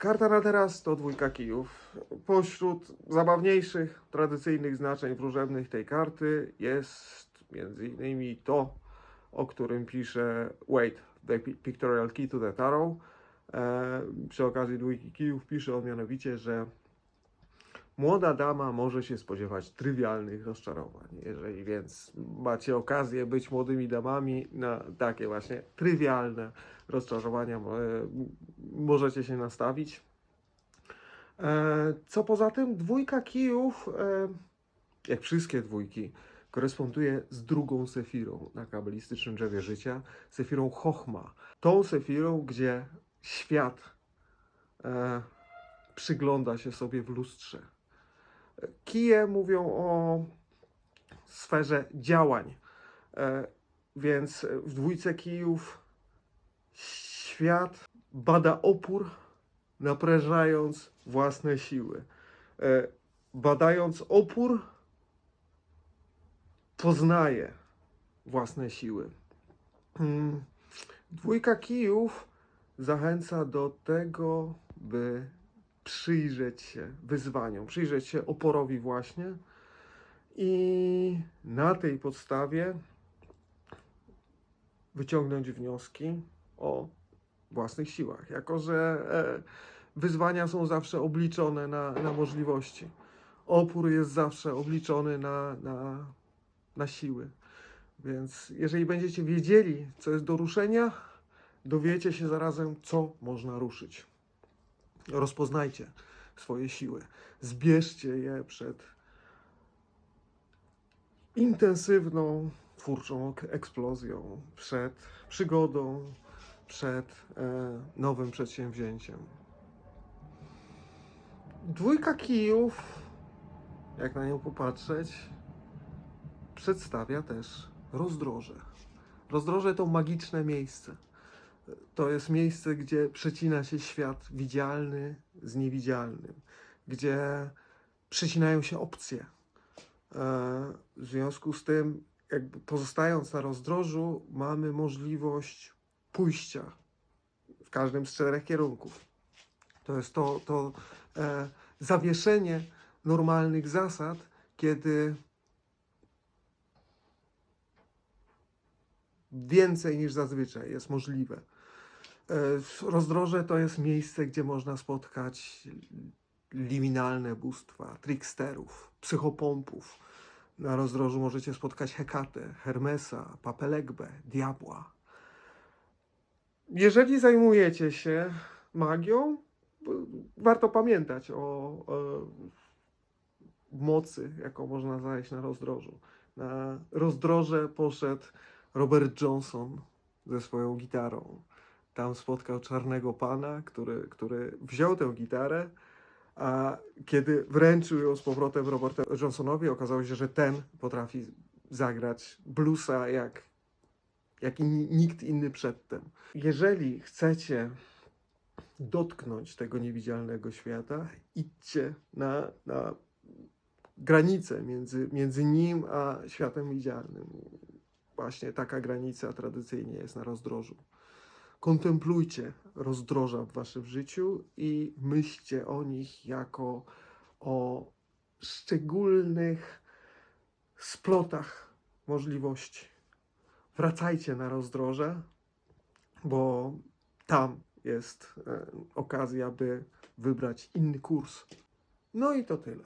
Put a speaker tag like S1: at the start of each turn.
S1: Karta na teraz to dwójka kijów. Pośród zabawniejszych, tradycyjnych znaczeń wróżebnych tej karty jest innymi to, o którym pisze Wade, The Pi- Pictorial Key to the Tarot. E, przy okazji dwójki kijów pisze on mianowicie, że młoda dama może się spodziewać trywialnych rozczarowań. Jeżeli więc macie okazję być młodymi damami na takie właśnie trywialne rozczarowania, możecie się nastawić. E, Co poza tym, dwójka kijów, e, jak wszystkie dwójki, koresponduje z drugą sefirą na kabalistycznym drzewie życia, sefirą Chochma. Tą sefirą, gdzie świat e, przygląda się sobie w lustrze. Kije mówią o sferze działań, więc w dwójce kijów świat bada opór, naprężając własne siły. E, Badając opór, poznaje własne siły. Mm, Dwójka kijów zachęca do tego, by przyjrzeć się wyzwaniom, przyjrzeć się oporowi właśnie i na tej podstawie wyciągnąć wnioski o własnych siłach, jako że e, wyzwania są zawsze obliczone na, na możliwości. Opór jest zawsze obliczony na, na, na siły. Więc jeżeli będziecie wiedzieli, co jest do ruszenia, dowiecie się zarazem, co można ruszyć. Rozpoznajcie swoje siły. Zbierzcie je przed intensywną twórczą ek- eksplozją, przed przygodą, przed e, nowym przedsięwzięciem. Dwójka kijów, jak na nią popatrzeć, przedstawia też rozdroże. Rozdroże to magiczne miejsce. To jest miejsce, gdzie przecina się świat widzialny z niewidzialnym, gdzie przecinają się opcje. E, W związku z tym, jakby pozostając na rozdrożu, mamy możliwość pójścia w każdym z czterech kierunków. To jest to, to e, zawieszenie normalnych zasad, kiedy więcej niż zazwyczaj jest możliwe. E, Rozdroże to jest miejsce, gdzie można spotkać liminalne bóstwa, tricksterów, psychopompów. Na rozdrożu możecie spotkać Hekatę, Hermesa, Papelegbę, diabła. Jeżeli zajmujecie się magią, warto pamiętać o, o mocy, jaką można znaleźć na rozdrożu. Na rozdroże poszedł Robert Johnson ze swoją gitarą. Tam spotkał czarnego pana, który, który wziął tę gitarę, a kiedy wręczył ją z powrotem Roberta Johnsonowi, okazało się, że ten potrafi zagrać bluesa jak, jak i nikt inny przedtem. Jeżeli chcecie dotknąć tego niewidzialnego świata, idźcie na, na granicę między, między nim a światem widzialnym. Właśnie taka granica tradycyjnie jest na rozdrożu. Kontemplujcie rozdroża w waszym życiu i myślcie o nich jako o szczególnych splotach możliwości. Wracajcie na rozdroże, bo tam jest e, okazja, by wybrać inny kurs. No i to tyle.